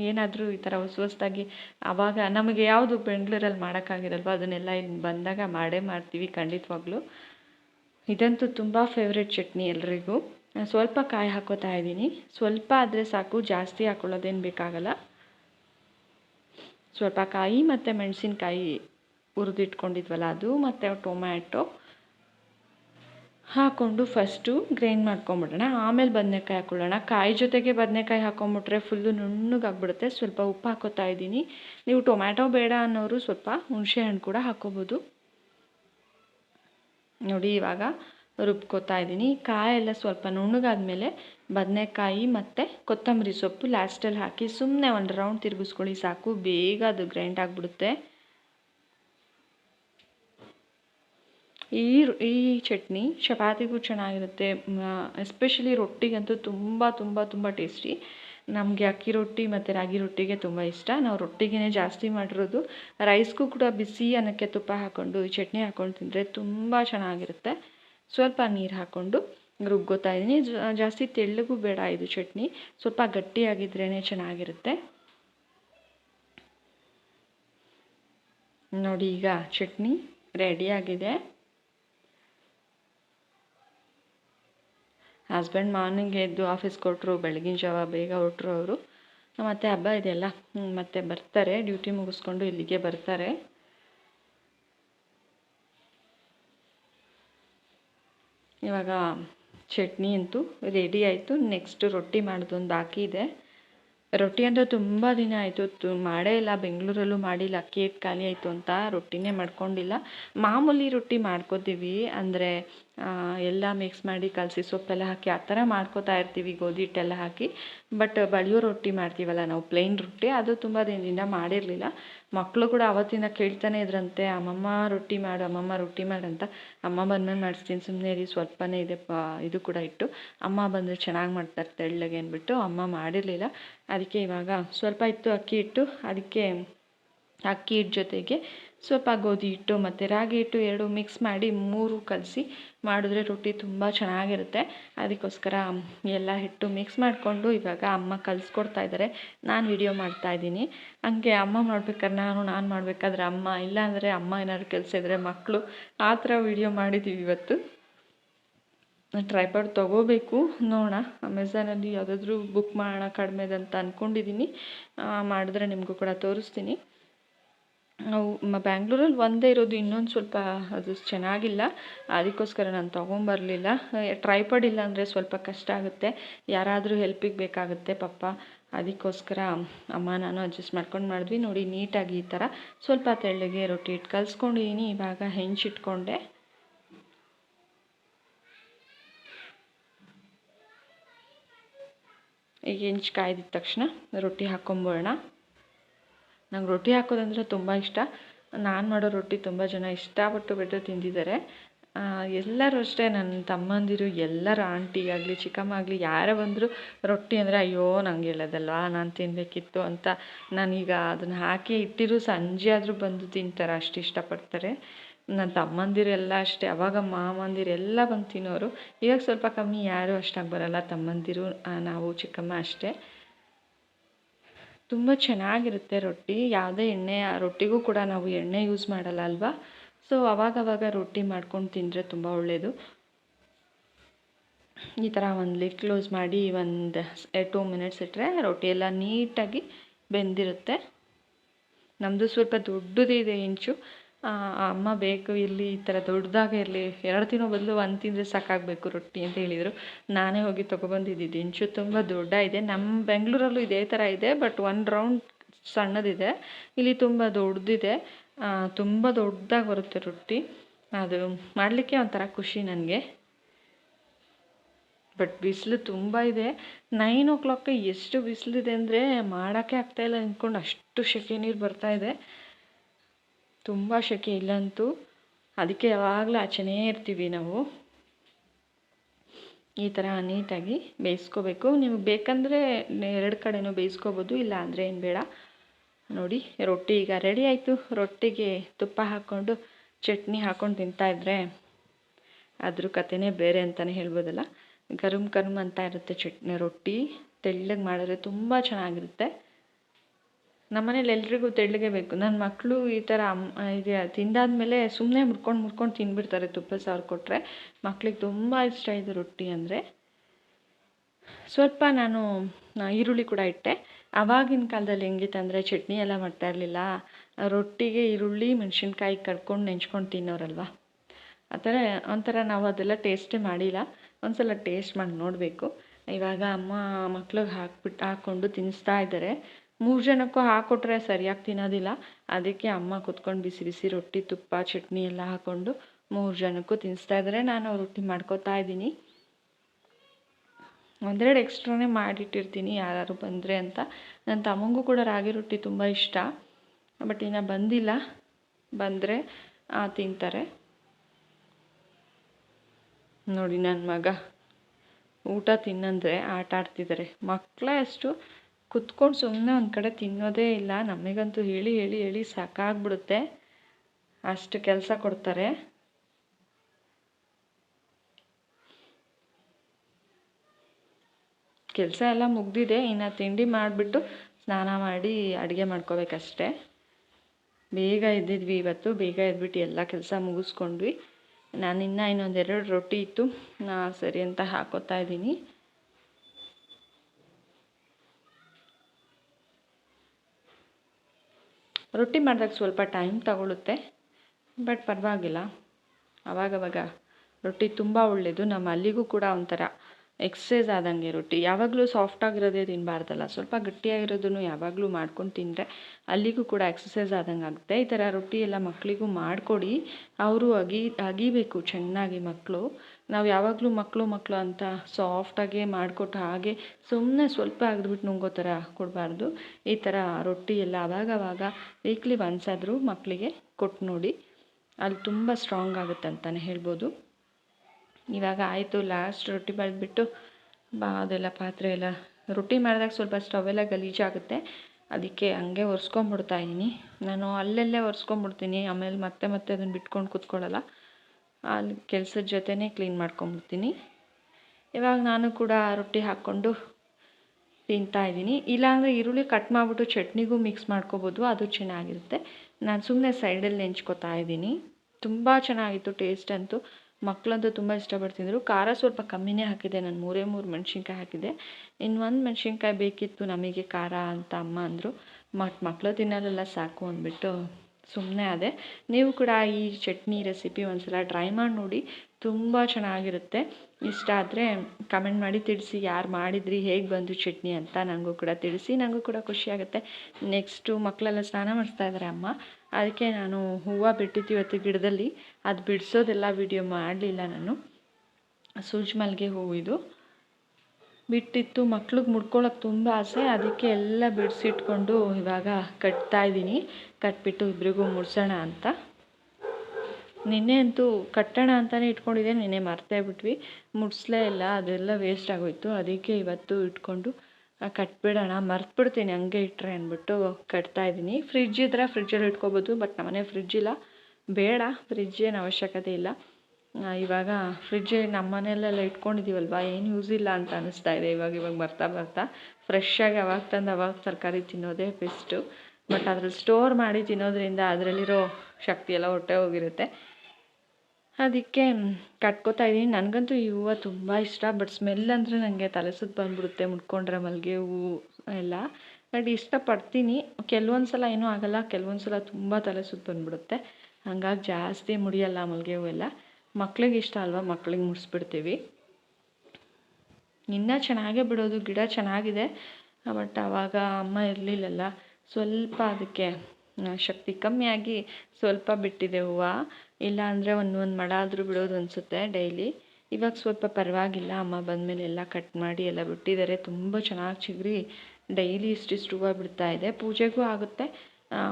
ಏನಾದರೂ ಈ ಥರ ಹೊಸ ಹೊಸ್ದಾಗಿ ಆವಾಗ ನಮಗೆ ಯಾವುದು ಬೆಂಗಳೂರಲ್ಲಿ ಮಾಡೋಕ್ಕಾಗಿರಲ್ವ ಅದನ್ನೆಲ್ಲ ಇಲ್ಲಿ ಬಂದಾಗ ಮಾಡೇ ಮಾಡ್ತೀವಿ ಖಂಡಿತವಾಗ್ಲೂ. ಇದಂತೂ ತುಂಬ ಫೇವ್ರೆಟ್ ಚಟ್ನಿ ಎಲ್ರಿಗೂ. ಸ್ವಲ್ಪ ಕಾಯಿ ಹಾಕೋತಾ ಇದ್ದೀನಿ. ಸ್ವಲ್ಪ ಆದರೆ ಸಾಕು, ಜಾಸ್ತಿ ಹಾಕೊಳ್ಳೋದೇನು ಬೇಕಾಗಲ್ಲ. ಸ್ವಲ್ಪ ಕಾಯಿ ಮತ್ತು ಮೆಣಸಿನ್ಕಾಯಿ ಹುರಿದಿಟ್ಕೊಂಡಿದ್ವಲ್ಲ ಅದು, ಮತ್ತು ಟೊಮ್ಯಾಟೊ. ಹಾಕ್ಕೊಂಡು ಫಸ್ಟು ಗ್ರೈಂಡ್ ಮಾಡ್ಕೊಂಬಿಡೋಣ. ಆಮೇಲೆ ಬದನೆಕಾಯಿ ಹಾಕ್ಕೊಳ್ಳೋಣ ಕಾಯಿ ಜೊತೆಗೆ ಬದನೆಕಾಯಿ ಹಾಕ್ಕೊಂಬಿಟ್ರೆ ಫುಲ್ಲು ನುಣ್ಣಗಾಗ್ಬಿಡುತ್ತೆ. ಸ್ವಲ್ಪ ಉಪ್ಪು ಹಾಕೋತಾ ಇದ್ದೀನಿ. ನೀವು ಟೊಮ್ಯಾಟೊ ಬೇಡ ಅನ್ನೋರು ಸ್ವಲ್ಪ ಹುಣಸೆ ಹಣ್ಣು ಕೂಡ ಹಾಕ್ಕೋಬೋದು ನೋಡಿ, ಇವಾಗ ರುಬ್ಕೋತಾ ಇದ್ದೀನಿ. ಕಾಯೆಲ್ಲ ಸ್ವಲ್ಪ ನುಣ್ಣಗಾದ್ಮೇಲೆ ಬದನೆಕಾಯಿ ಮತ್ತು ಕೊತ್ತಂಬರಿ ಸೊಪ್ಪು ಲಾಸ್ಟಲ್ಲಿ ಹಾಕಿ ಸುಮ್ಮನೆ ಒಂದು ರೌಂಡ್ ತಿರುಗಿಸ್ಕೊಳ್ಳಿ ಸಾಕು. ಬೇಗ ಅದು ಗ್ರೈಂಡ್ ಆಗಿಬಿಡುತ್ತೆ. ಈ ಈ ಚಟ್ನಿ ಚಪಾತಿಗೂ ಚೆನ್ನಾಗಿರುತ್ತೆ. ಎಸ್ಪೆಷಲಿ ರೊಟ್ಟಿಗಂತೂ ತುಂಬ ತುಂಬ ತುಂಬ ಟೇಸ್ಟಿ ನಮಗೆ ಅಕ್ಕಿ ರೊಟ್ಟಿ ಮತ್ತು ರಾಗಿ ರೊಟ್ಟಿಗೆ ತುಂಬ ಇಷ್ಟ. ನಾವು ರೊಟ್ಟಿಗೇ ಜಾಸ್ತಿ ಮಾಡಿರೋದು. ರೈಸ್ಗೂ ಕೂಡ ಬಿಸಿ ಅನ್ನಕ್ಕೆ ತುಪ್ಪ ಹಾಕ್ಕೊಂಡು ಈ ಚಟ್ನಿ ಹಾಕ್ಕೊಂಡು ತಿಂದರೆ ತುಂಬ ಚೆನ್ನಾಗಿರುತ್ತೆ. ಸ್ವಲ್ಪ ನೀರು ಹಾಕ್ಕೊಂಡು ರುಬ್ಕೋತಾ ಇದ್ದೀನಿ ಜಾಸ್ತಿ ತೆಳ್ಳಗೂ ಬೇಡ ಇದು ಚಟ್ನಿ. ಸ್ವಲ್ಪ ಗಟ್ಟಿಯಾಗಿದ್ರೇ ಚೆನ್ನಾಗಿರುತ್ತೆ. ನೋಡಿ ಈಗ ಚಟ್ನಿ ರೆಡಿಯಾಗಿದೆ ಹಸ್ಬೆಂಡ್ ಮಾರ್ನಿಂಗ್ ಎದ್ದು ಆಫೀಸ್ ಕೊಟ್ಟರು, ಬೆಳಗಿನ ಜಾವ ಬೇಗ ಹೊರಟ್ರು ಅವರು. ಮತ್ತೆ ಹಬ್ಬ ಇದೆಯಲ್ಲ ಮತ್ತೆ ಬರ್ತಾರೆ, ಡ್ಯೂಟಿ ಮುಗಿಸ್ಕೊಂಡು ಇಲ್ಲಿಗೆ ಬರ್ತಾರೆ. ಇವಾಗ ಚಟ್ನಿ ಅಂತೂ ರೆಡಿ ಆಯಿತು. ನೆಕ್ಸ್ಟ್ ರೊಟ್ಟಿ ಮಾಡೋದೊಂದು ಬಾಕಿ ಇದೆ. ರೊಟ್ಟಿ ಅಂದರೆ ತುಂಬ ದಿನ ಆಯಿತು. ತು, ಮಾಡೇ ಇಲ್ಲ. ಬೆಂಗಳೂರಲ್ಲೂ ಮಾಡಿಲ್ಲ. ಅಕ್ಕಿ ಖಾಲಿ ಆಯಿತು ಅಂತ ರೊಟ್ಟಿನೇ ಮಾಡ್ಕೊಂಡಿಲ್ಲ. ಮಾಮೂಲಿ ರೊಟ್ಟಿ ಮಾಡ್ಕೋತೀವಿ. ಅಂದರೆ ಎಲ್ಲ ಮಿಕ್ಸ್ ಮಾಡಿ ಕಲಸಿ ಸೊಪ್ಪೆಲ್ಲ ಹಾಕಿ ಆ ಥರ ಮಾಡ್ಕೋತಾ ಇರ್ತೀವಿ, ಗೋಧಿ ಹಿಟ್ಟೆಲ್ಲ ಹಾಕಿ. ಬಟ್ ಬಳಿಯೋ ರೊಟ್ಟಿ ಮಾಡ್ತೀವಲ್ಲ ನಾವು ಪ್ಲೇನ್ ರೊಟ್ಟಿ. ಅದು ತುಂಬ ದಿನದಿಂದ ಮಾಡಿರಲಿಲ್ಲ. ಮಕ್ಕಳು ಕೂಡ ಆವತ್ತಿಂದ ಕೇಳ್ತಾನೆ ಇದ್ರಂತೆ, ಅಮ್ಮಮ್ಮ ರೊಟ್ಟಿ ಮಾಡು, ಅಮ್ಮಮ್ಮ ರೊಟ್ಟಿ ಮಾಡು ಅಂತ. ಅಮ್ಮ ಬಂದ್ಮೇಲೆ ಮಾಡಿಸ್ತೀನಿ ಸುಮ್ಮನೆ ರೀ ಸ್ವಲ್ಪನೇ ಇದೆ ಇದು ಕೂಡ ಇಟ್ಟು. ಅಮ್ಮ ಬಂದರೆ ಚೆನ್ನಾಗಿ ಮಾಡ್ತಾರೆ ತೆಳ್ಳಗೆ ಅಂದ್ಬಿಟ್ಟು ಅಮ್ಮ ಮಾಡಿರಲಿಲ್ಲ. ಅದಕ್ಕೆ ಇವಾಗ ಸ್ವಲ್ಪ ಇತ್ತು ಅಕ್ಕಿ ಹಿಟ್ಟು. ಅದಕ್ಕೆ ಅಕ್ಕಿ ಹಿಟ್ಟು ಜೊತೆಗೆ ಸ್ವಲ್ಪ ಗೋಧಿ ಹಿಟ್ಟು ಮತ್ತು ರಾಗಿ ಹಿಟ್ಟು ಎರಡು ಮಿಕ್ಸ್ ಮಾಡಿ ಮೂರು ಕಲಸಿ ಮಾಡಿದ್ರೆ ರೊಟ್ಟಿ ತುಂಬ ಚೆನ್ನಾಗಿರುತ್ತೆ. ಅದಕ್ಕೋಸ್ಕರ ಎಲ್ಲ ಹಿಟ್ಟು ಮಿಕ್ಸ್ ಮಾಡಿಕೊಂಡು ಇವಾಗ ಅಮ್ಮ ಕಲಿಸ್ಕೊಡ್ತಾ ಇದ್ದಾರೆ ನಾನು ವಿಡಿಯೋ ಮಾಡ್ತಾಯಿದ್ದೀನಿ ಹಂಗೆ ಅಮ್ಮ ಮಾಡ್ಬೇಕಾದ್ರೆ ನಾನು ನಾನು ಮಾಡಬೇಕಾದ್ರೆ ಅಮ್ಮ. ಇಲ್ಲಾಂದರೆ ಅಮ್ಮ ಏನಾದ್ರು ಕೆಲಸ ಇದ್ದರೆ ಮಕ್ಕಳು ಆ ಥರ ವಿಡಿಯೋ ಮಾಡಿದ್ದೀವಿ ಇವತ್ತು. ಟ್ರೈಪಾಡ್ ತೊಗೋಬೇಕು. ನೋಡೋಣ. ಅಮೆಝಾನಲ್ಲಿ ಯಾವುದಾದ್ರೂ ಬುಕ್ ಮಾಡೋಣ ಕಡಿಮೆದಂತ ಅಂದ್ಕೊಂಡಿದ್ದೀನಿ ಮಾಡಿದ್ರೆ ನಿಮಗೂ ಕೂಡ ತೋರಿಸ್ತೀನಿ. ನಾವು ಬ್ಯಾಂಗ್ಳೂರಲ್ಲಿ ಒಂದೇ ಇರೋದು ಇನ್ನೊಂದು ಸ್ವಲ್ಪ ಅದು ಚೆನ್ನಾಗಿಲ್ಲ. ಅದಕ್ಕೋಸ್ಕರ ನಾನು ತೊಗೊಂಬರಲಿಲ್ಲ. ಟ್ರೈಪಾಡ್ ಇಲ್ಲ ಅಂದರೆ ಸ್ವಲ್ಪ ಕಷ್ಟ ಆಗುತ್ತೆ. ಯಾರಾದರೂ ಹೆಲ್ಪಿಗೆ ಬೇಕಾಗುತ್ತೆ ಪಪ್ಪ ಅದಕ್ಕೋಸ್ಕರ ಅಮ್ಮ, ನಾನು ಅಡ್ಜಸ್ಟ್ ಮಾಡ್ಕೊಂಡು ಮಾಡಿದ್ವಿ. ನೋಡಿ ನೀಟಾಗಿ ಈ ಥರ ಸ್ವಲ್ಪ ತೆಳ್ಳಗೆ ರೊಟ್ಟಿ ಇಟ್ಟು ಕಲಿಸ್ಕೊಂಡಿದ್ದೀನಿ ಇವಾಗ ಹೆಂಚಿಟ್ಕೊಂಡೆ ಈಗ ಹೆಂಚು ಕಾಯ್ದಿದ ತಕ್ಷಣ ರೊಟ್ಟಿ ಹಾಕ್ಕೊಂಬೋಣ ನಂಗೆ ರೊಟ್ಟಿ ಹಾಕೋದಂದರೆ ತುಂಬ ಇಷ್ಟ. ನಾನು ಮಾಡೋ ರೊಟ್ಟಿ ತುಂಬ ಜನ ಇಷ್ಟಪಟ್ಟು ಬಿಟ್ಟು ತಿಂದಿದ್ದಾರೆ. ಎಲ್ಲರೂ ಅಷ್ಟೇ ನನ್ನ ತಮ್ಮಂದಿರು, ಎಲ್ಲರ ಆಂಟಿ ಆಗಲಿ ಚಿಕ್ಕಮ್ಮ ಆಗಲಿ ಯಾರೇ ಬಂದರೂ ರೊಟ್ಟಿ ಅಂದರೆ ಅಯ್ಯೋ, ನಂಗೆ ಹೇಳೋದಲ್ವಾ? ನಾನು ತಿನ್ನಬೇಕಿತ್ತು ಅಂತ ನಾನೀಗ ಅದನ್ನು ಹಾಕಿ ಇಟ್ಟಿರು, ಸಂಜೆ ಆದರೂ ಬಂದು ತಿಂತಾರೆ, ಅಷ್ಟು ಇಷ್ಟಪಡ್ತಾರೆ. ನನ್ನ ತಮ್ಮಂದಿರೆಲ್ಲ ಅಷ್ಟೇ, ಅವಾಗ ಮಾವಂದಿರೆಲ್ಲ ಬಂದು ತಿನ್ನೋರು. ಇವಾಗ ಸ್ವಲ್ಪ ಕಮ್ಮಿ, ಯಾರೂ ಅಷ್ಟಾಗಿ ಬರೋಲ್ಲ, ತಮ್ಮಂದಿರು ನಾವು, ಚಿಕ್ಕಮ್ಮ ಅಷ್ಟೇ. ತುಂಬ ಚೆನ್ನಾಗಿರುತ್ತೆ ರೊಟ್ಟಿ. ಯಾವುದೇ ಎಣ್ಣೆ, ರೊಟ್ಟಿಗೂ ಕೂಡ ನಾವು ಎಣ್ಣೆ ಯೂಸ್ ಮಾಡಲ್ಲ ಅಲ್ವಾ? ಸೊ ಅವಾಗವಾಗ ರೊಟ್ಟಿ ಮಾಡ್ಕೊಂಡು ತಿಂದರೆ ತುಂಬ ಒಳ್ಳೆಯದು ಈ ಥರ ಒಂದು ಲಿಡ್ ಕ್ಲೋಸ್ ಮಾಡಿ ಒಂದು ಟೂ ಮಿನಿಟ್ಸ್ ಇಟ್ಟರೆ ರೊಟ್ಟಿ ಎಲ್ಲ ನೀಟಾಗಿ ಬೆಂದಿರುತ್ತೆ. ನಮ್ಮದು ಸ್ವಲ್ಪ ದೊಡ್ಡದಿದೆ ಇಂಚು. ಅಮ್ಮ ಬೇಕು ಇರಲಿ ಈ ಥರ ದೊಡ್ಡದಾಗೆ ಇರಲಿ, ಎರಡು ತಿನ್ನೋ ಬದಲು ಒಂದು ತಿಂದರೆ ಸಾಕಾಗಬೇಕು ರೊಟ್ಟಿ ಅಂತ ಹೇಳಿದರು. ನಾನೇ ಹೋಗಿ ತೊಗೊಬಂದಿದ್ದು. ಇಂಚು ತುಂಬ ದೊಡ್ಡ ಇದೆ. ನಮ್ಮ ಬೆಂಗಳೂರಲ್ಲೂ ಇದೇ ಥರ ಇದೆ ಬಟ್ ಒಂದು ರೌಂಡ್ ಸಣ್ಣದಿದೆ. ಇಲ್ಲಿ ತುಂಬ ದೊಡ್ಡದಿದೆ. ತುಂಬ ದೊಡ್ಡದಾಗಿ ಬರುತ್ತೆ ರೊಟ್ಟಿ. ಅದು ಮಾಡಲಿಕ್ಕೆ ಒಂಥರ ಖುಷಿ ನನಗೆ. ಬಟ್ ಬಿಸಿಲು ತುಂಬ ಇದೆ. ನೈನ್ ಓ ಕ್ಲಾಕ್ಗೆ ಎಷ್ಟು ಬಿಸಿಲಿದೆ ಅಂದರೆ ಮಾಡೋಕ್ಕೆ ಆಗ್ತಾಯಿಲ್ಲ ಅಂದ್ಕೊಂಡು ಅಷ್ಟು ಸೆಕೆ ನೀರು ಬರ್ತಾ ಇದೆ. ತುಂಬ ಸೆಕೆ ಇಲ್ಲಂತೂ ಅದಕ್ಕೆ ಯಾವಾಗಲೂ ಆಚೆನೇ ಇರ್ತೀವಿ ನಾವು. ಈ ಥರ ನೀಟಾಗಿ ಬೇಯಿಸ್ಕೋಬೇಕು. ನಿಮಗೆ ಬೇಕಂದರೆ ಎರಡು ಕಡೆನೂ ಬೇಯಿಸ್ಕೋಬೋದು, ಇಲ್ಲ ಅಂದರೆ ಏನು ಬೇಡ. ನೋಡಿ, ರೊಟ್ಟಿ ಈಗ ರೆಡಿ ಆಯಿತು. ರೊಟ್ಟಿಗೆ ತುಪ್ಪ ಹಾಕ್ಕೊಂಡು ಚಟ್ನಿ ಹಾಕ್ಕೊಂಡು ತಿಂತಾಯಿದ್ರೆ ಅದ್ರ ಕಥೆನೇ ಬೇರೆ ಅಂತಲೇ ಹೇಳ್ಬೋದಲ್ಲ. ಗರಮ್ ಗರಮ್ ಅಂತ ಇರುತ್ತೆ ಚಟ್ನಿ, ರೊಟ್ಟಿ. ತೆಳ್ಳಗೆ ಮಾಡಿದ್ರೆ ತುಂಬ ಚೆನ್ನಾಗಿರುತ್ತೆ. ನಮ್ಮನೇಲಿ ಎಲ್ರಿಗೂ ತೆಳ್ಳಗೆ ಬೇಕು ನನ್ನ ಮಕ್ಕಳು ಈ ಥರ ಅಮ್ಮ ಇದು ತಿಂದಾದ್ಮೇಲೆ ಸುಮ್ಮನೆ ಮುರ್ಕೊಂಡು ಮುರ್ಕೊಂಡು ತಿಂದ್ಬಿಡ್ತಾರೆ ತುಪ್ಪ ಸಾರು ಕೊಟ್ಟರೆ ಮಕ್ಳಿಗೆ ತುಂಬ ಇಷ್ಟ ಇದು ರೊಟ್ಟಿ ಅಂದರೆ. ಸ್ವಲ್ಪ ನಾನು ಈರುಳ್ಳಿ ಕೂಡ ಇಟ್ಟೆ. ಆವಾಗಿನ ಕಾಲದಲ್ಲಿ ಹೆಂಗಿತ್ತು ಅಂದರೆ ಚಟ್ನಿ ಎಲ್ಲ ಮಾಡ್ತಾ ಇರಲಿಲ್ಲ. ರೊಟ್ಟಿಗೆ ಈರುಳ್ಳಿ, ಮೆಣಸಿನ್ಕಾಯಿ ಕಡ್ಕೊಂಡು ನೆಂಚ್ಕೊಂಡು ತಿನ್ನೋರಲ್ವ? ಆ ಥರ, ಒಂಥರ ನಾವು ಅದೆಲ್ಲ ಟೇಸ್ಟೇ ಮಾಡಿಲ್ಲ. ಒಂದು ಸಲ ಟೇಸ್ಟ್ ಮಾಡಿ ನೋಡಬೇಕು. ಇವಾಗ ಅಮ್ಮ ಮಕ್ಳಿಗೆ ಹಾಕ್ಬಿಟ್ಟು ಹಾಕ್ಕೊಂಡು ತಿನ್ನಿಸ್ತಾ ಇದ್ದಾರೆ. ಮೂರು ಜನಕ್ಕೂ ಹಾಕ್ಕೊಟ್ರೆ ಸರಿಯಾಗಿ ತಿನ್ನೋದಿಲ್ಲ. ಅದಕ್ಕೆ ಅಮ್ಮ ಕುತ್ಕೊಂಡು ಬಿಸಿ ಬಿಸಿ ರೊಟ್ಟಿ, ತುಪ್ಪ, ಚಟ್ನಿ ಎಲ್ಲ ಹಾಕ್ಕೊಂಡು ಮೂರು ಜನಕ್ಕೂ ತಿನ್ನಿಸ್ತಾ ಇದ್ದಾರೆ ನಾನು ರೊಟ್ಟಿ ಮಾಡ್ಕೋತಾ ಇದ್ದೀನಿ. ಒಂದೆರಡು ಎಕ್ಸ್ಟ್ರಾನೇ ಮಾಡಿಟ್ಟಿರ್ತೀನಿ. ಯಾರು ಬಂದರೆ ಅಂತ. ನನ್ನ ತಮ್ಮಂಗೂ ಕೂಡ ರಾಗಿ ರೊಟ್ಟಿ ತುಂಬ ಇಷ್ಟ. ಬಟ್ ಇನ್ನು ಬಂದಿಲ್ಲ. ಬಂದರೆ ತಿಂತಾರೆ. ನೋಡಿ ನನ್ನ ಮಗ. ಊಟ ತಿನ್ನಂದರೆ ಆಟ ಆಡ್ತಿದ್ದಾರೆ ಮಕ್ಕಳೇ ಅಷ್ಟು ಕುತ್ಕೊಂಡು ಸುಮ್ಮನೆ ಒಂದು ಕಡೆ ತಿನ್ನೋದೇ ಇಲ್ಲ. ನಮಗಂತೂ ಹೇಳಿ ಹೇಳಿ ಹೇಳಿ ಸಾಕಾಗ್ಬಿಡುತ್ತೆ. ಅಷ್ಟು ಕೆಲಸ ಕೊಡ್ತಾರೆ. ಕೆಲಸ ಎಲ್ಲ ಮುಗ್ದಿದೆ. ಇನ್ನು ತಿಂಡಿ ಮಾಡಿಬಿಟ್ಟು ಸ್ನಾನ ಮಾಡಿ ಅಡುಗೆ ಮಾಡ್ಕೋಬೇಕಷ್ಟೆ. ಬೇಗ ಎದ್ದಿದ್ವಿ ಇವತ್ತು. ಬೇಗ ಎದ್ಬಿಟ್ಟು ಎಲ್ಲ ಕೆಲಸ ಮುಗಿಸ್ಕೊಂಡ್ವಿ. ನಾನು ಇನ್ನೂ ಇನ್ನೊಂದೆರಡು ರೊಟ್ಟಿ ಇತ್ತು. ನಾ ಸರಿ ಅಂತ ಹಾಕೋತಾ ಇದ್ದೀನಿ. ರೊಟ್ಟಿ ಮಾಡಿದಾಗ ಸ್ವಲ್ಪ ಟೈಮ್ ತಗೊಳ್ಳುತ್ತೆ ಬಟ್ ಪರವಾಗಿಲ್ಲ. ಅವಾಗವಾಗ ರೊಟ್ಟಿ ತುಂಬ ಒಳ್ಳೆಯದು ನಮ್ಮ ಅಲ್ಲಿಗೂ ಕೂಡ ಒಂಥರ ಎಕ್ಸಸೈಸ್ ಆದಂಗೆ ರೊಟ್ಟಿ. ಯಾವಾಗಲೂ ಸಾಫ್ಟಾಗಿರೋದೇ ತಿನ್ನಬಾರ್ದಲ್ಲ ಸ್ವಲ್ಪ ಗಟ್ಟಿಯಾಗಿರೋದನ್ನು ಯಾವಾಗಲೂ ಮಾಡ್ಕೊಂಡು ತಿಂದರೆ ಅಲ್ಲಿಗೂ ಕೂಡ ಎಕ್ಸಸೈಸ್ ಆದಂಗೆ ಆಗುತ್ತೆ. ಈ ಥರ ರೊಟ್ಟಿ ಎಲ್ಲ ಮಕ್ಕಳಿಗೂ ಮಾಡಿಕೊಡಿ. ಅವರು ಅಗಿ, ಅಗಿಬೇಕು. ಚೆನ್ನಾಗಿ ಮಕ್ಕಳು. ನಾವು ಯಾವಾಗಲೂ ಮಕ್ಕಳು ಮಕ್ಕಳು ಅಂತ ಸಾಫ್ಟಾಗೆ ಮಾಡಿಕೊಟ್ಟು ಹಾಗೆ ಸುಮ್ಮನೆ ಸ್ವಲ್ಪ ಆಗಿದ್ಬಿಟ್ಟು ನುಂಗೋ ಥರ ಕೊಡಬಾರ್ದು. ಈ ಥರ ರೊಟ್ಟಿ ಎಲ್ಲ ಅವಾಗವಾಗ ವೀಕ್ಲಿ ಒನ್ಸ್ ಆದರೂ ಮಕ್ಕಳಿಗೆ ಕೊಟ್ಟು ನೋಡಿ. ಅಲ್ಲಿ ತುಂಬ ಸ್ಟ್ರಾಂಗ್ ಆಗುತ್ತೆ ಅಂತಲೇ ಹೇಳ್ಬೋದು. ಇವಾಗ ಆಯಿತು ಲಾಸ್ಟ್ ರೊಟ್ಟಿ ಬಳೆದ್ಬಿಟ್ಟು ಬಾ, ಅದೆಲ್ಲ ಪಾತ್ರೆ ಎಲ್ಲ ರೊಟ್ಟಿ ಮಾಡಿದಾಗ ಸ್ವಲ್ಪ ಸ್ಟವೆಲ್ಲ ಗಲೀಜಾಗುತ್ತೆ ಅದಕ್ಕೆ ಹಂಗೆ ಒರೆಸ್ಕೊಂಬಿಡ್ತಾ ಇದ್ದೀನಿ. ನಾನು ಅಲ್ಲಲ್ಲೇ ಒರೆಸ್ಕೊಂಬಿಡ್ತೀನಿ. ಆಮೇಲೆ ಮತ್ತೆ ಮತ್ತೆ ಅದನ್ನು ಬಿಟ್ಕೊಂಡು ಕೂತ್ಕೊಳ್ಳಲ್ಲ. ಅಲ್ಲಿ ಕೆಲ್ಸದ ಜೊತೆನೇ ಕ್ಲೀನ್ ಮಾಡ್ಕೊಂಬಿಡ್ತೀನಿ. ಇವಾಗ ನಾನು ಕೂಡ ರೊಟ್ಟಿ ಹಾಕ್ಕೊಂಡು ತಿಂತಾಯಿದ್ದೀನಿ ಇಲ್ಲಾಂದರೆ ಈರುಳ್ಳಿ ಕಟ್ ಮಾಡಿಬಿಟ್ಟು ಚಟ್ನಿಗೂ ಮಿಕ್ಸ್ ಮಾಡ್ಕೋಬೋದು, ಅದು ಚೆನ್ನಾಗಿರುತ್ತೆ. ನಾನು ಸುಮ್ಮನೆ ಸೈಡಲ್ಲಿ ನೆಂಚ್ಕೊತಾ ಇದ್ದೀನಿ. ತುಂಬ ಚೆನ್ನಾಗಿತ್ತು ಟೇಸ್ಟ್ ಅಂತೂ. ಮಕ್ಕಳಂತೂ ತುಂಬ ಇಷ್ಟಪಡ್ತಿದ್ರು. ಖಾರ ಸ್ವಲ್ಪ ಕಮ್ಮಿನೇ ಹಾಕಿದೆ, ನಾನು ಮೂರೇ ಮೂರು ಮೆಣಸಿನ್ಕಾಯಿ ಹಾಕಿದೆ. ಇನ್ನು ಒಂದು ಮೆಣಸಿನ್ಕಾಯಿ ಬೇಕಿತ್ತು ನಮಗೆ ಖಾರ ಅಂತ ಅಮ್ಮ ಅಂದರು. ಮತ್ತು ಮಕ್ಕಳು ತಿನ್ನೋದೆಲ್ಲ ಸಾಕು ಅಂದ್ಬಿಟ್ಟು ಸುಮ್ಮನೆ ಅದೇ ನೀವು ಕೂಡ ಈ ಚಟ್ನಿ ರೆಸಿಪಿ ಒಂದ್ಸಲ ಟ್ರೈ ಮಾಡಿ ನೋಡಿ. ತುಂಬ ಚೆನ್ನಾಗಿರುತ್ತೆ. ಇಷ್ಟ ಆದರೆ ಕಮೆಂಟ್ ಮಾಡಿ ತಿಳಿಸಿ ಯಾರು ಮಾಡಿದ್ರಿ, ಹೇಗೆ ಬಂದು ಚಟ್ನಿ ಅಂತ ನನಗೂ ಕೂಡ ತಿಳಿಸಿ. ನನಗೂ ಕೂಡ ಖುಷಿಯಾಗುತ್ತೆ ನೆಕ್ಸ್ಟು ಮಕ್ಕಳೆಲ್ಲ ಸ್ನಾನ ಮಾಡಿಸ್ತಾ ಇದ್ದಾರೆ ಅಮ್ಮ. ಅದಕ್ಕೆ ನಾನು ಹೂವು ಬಿಟ್ಟಿತ್ತು ಇವತ್ತು ಗಿಡದಲ್ಲಿ. ಅದು ಬಿಡಿಸೋದೆಲ್ಲ ವಿಡಿಯೋ ಮಾಡಲಿಲ್ಲ ನಾನು. ಸೂಜಿ ಮಲ್ಲಿಗೆ ಹೂವು ಇದು. ಬಿಟ್ಟಿತ್ತು. ಮಕ್ಳಿಗೆ ಮುಡ್ಕೊಳ್ಳೋಕೆ ತುಂಬ ಆಸೆ. ಅದಕ್ಕೆ ಎಲ್ಲ ಬಿಡಿಸಿಟ್ಕೊಂಡು ಇವಾಗ ಕಟ್ತಾ ಇದ್ದೀನಿ. ಕಟ್ಬಿಟ್ಟು ಇಬ್ಬರಿಗೂ ಮುಡ್ಸೋಣ ಅಂತ. ನಿನ್ನೆ ಅಂತೂ ಕಟ್ಟೋಣ ಅಂತಲೇ ಇಟ್ಕೊಂಡಿದ್ದೆ. ನಿನ್ನೆ ಮರ್ತೇ ಬಿಟ್ವಿ. ಮುಡಿಸ್ಲೇ ಇಲ್ಲ. ಅದೆಲ್ಲ ವೇಸ್ಟ್ ಆಗೋಯ್ತು. ಅದಕ್ಕೆ ಇವತ್ತು ಇಟ್ಕೊಂಡು ಕಟ್ಬಿಡೋಣ. ಮರ್ತ್ಬಿಡ್ತೀನಿ. ಹಂಗೆ ಇಟ್ಟರೆ ಅಂದ್ಬಿಟ್ಟು ಕಟ್ತಾ ಇದ್ದೀನಿ. ಫ್ರಿಜ್ ಇದ್ದರೆ ಫ್ರಿಡ್ಜಲ್ಲಿ ಇಟ್ಕೋಬೋದು. ಬಟ್ ನಮ್ಮನೆ ಫ್ರಿಡ್ಜ್ ಇಲ್ಲ. ಬೇಡ. ಫ್ರಿಡ್ಜ್ ಏನು ಅವಶ್ಯಕತೆ ಇಲ್ಲ. ಇವಾಗ ಫ್ರಿಜ್ ನಮ್ಮ ಮನೆಯಲ್ಲೆಲ್ಲ ಇಟ್ಕೊಂಡಿದ್ದೀವಲ್ವ ಏನು ಯೂಸ್ ಇಲ್ಲ ಅಂತ ಅನಿಸ್ತಾ ಇದೆ. ಇವಾಗ ಇವಾಗ ಬರ್ತಾ ಬರ್ತಾ ಫ್ರೆಶ್ಶಾಗಿ ಅವಾಗ ತಂದು ಅವಾಗ ತರಕಾರಿ ತಿನ್ನೋದೇ ಬೆಸ್ಟು ಬಟ್ ಅದ್ರಲ್ಲಿ ಸ್ಟೋರ್ ಮಾಡಿ ತಿನ್ನೋದ್ರಿಂದ ಅದರಲ್ಲಿರೋ ಶಕ್ತಿ ಎಲ್ಲ ಹೊಟ್ಟೆ ಹೋಗಿರುತ್ತೆ. ಅದಕ್ಕೆ ಕಟ್ಕೋತಾ ಇದ್ದೀನಿ. ನನಗಂತೂ ಈ ಹೂವು ತುಂಬ ಇಷ್ಟ. ಬಟ್ ಸ್ಮೆಲ್ ಅಂದರೆ ನನಗೆ ತಲೆ ಸುತ್ತು ಬಂದ್ಬಿಡುತ್ತೆ. ಮುಟ್ಕೊಂಡ್ರೆ ಮಲ್ಲಿಗೆ ಹೂವು ಎಲ್ಲ. ಬಟ್ ಇಷ್ಟಪಡ್ತೀನಿ. ಕೆಲವೊಂದು ಸಲ ಏನೂ ಆಗೋಲ್ಲ. ಕೆಲವೊಂದು ಸಲ ತುಂಬ ತಲೆ ಸುತ್ತು ಬಂದ್ಬಿಡುತ್ತೆ. ಹಂಗಾಗಿ ಜಾಸ್ತಿ ಮುಡಿಯಲ್ಲ ಮಲ್ಲಿಗೆ ಹೂವೆಲ್ಲ. ಮಕ್ಳಿಗೆ ಇಷ್ಟ ಅಲ್ವಾ? ಮಕ್ಳಿಗೆ ಮುಡಿಸ್ಬಿಡ್ತೀವಿ ಇನ್ನೂ ಚೆನ್ನಾಗೇ ಬಿಡೋದು ಗಿಡ ಚೆನ್ನಾಗಿದೆ, ಬಟ್ ಆವಾಗ ಅಮ್ಮ ಇರಲಿಲ್ಲಲ್ಲ. ಸ್ವಲ್ಪ ಅದಕ್ಕೆ ಶಕ್ತಿ ಕಮ್ಮಿಯಾಗಿ ಸ್ವಲ್ಪ ಬಿಟ್ಟಿದೆ ಹೂವು. ಇಲ್ಲ ಅಂದರೆ ಒಂದು ಒಂದು ಮಡ ಆದರೂ ಬಿಡೋದು ಅನಿಸುತ್ತೆ ಡೈಲಿ. ಇವಾಗ ಸ್ವಲ್ಪ ಪರವಾಗಿಲ್ಲ. ಅಮ್ಮ ಬಂದಮೇಲೆ ಎಲ್ಲ ಕಟ್ ಮಾಡಿ ಎಲ್ಲ ಬಿಟ್ಟಿದ್ದಾರೆ. ತುಂಬ ಚೆನ್ನಾಗಿ ಚಿಗುರಿ ಡೈಲಿ ಇಷ್ಟಿಷ್ಟು ಹೂವು ಬಿಡ್ತಾ ಇದೆ. ಪೂಜೆಗೂ ಆಗುತ್ತೆ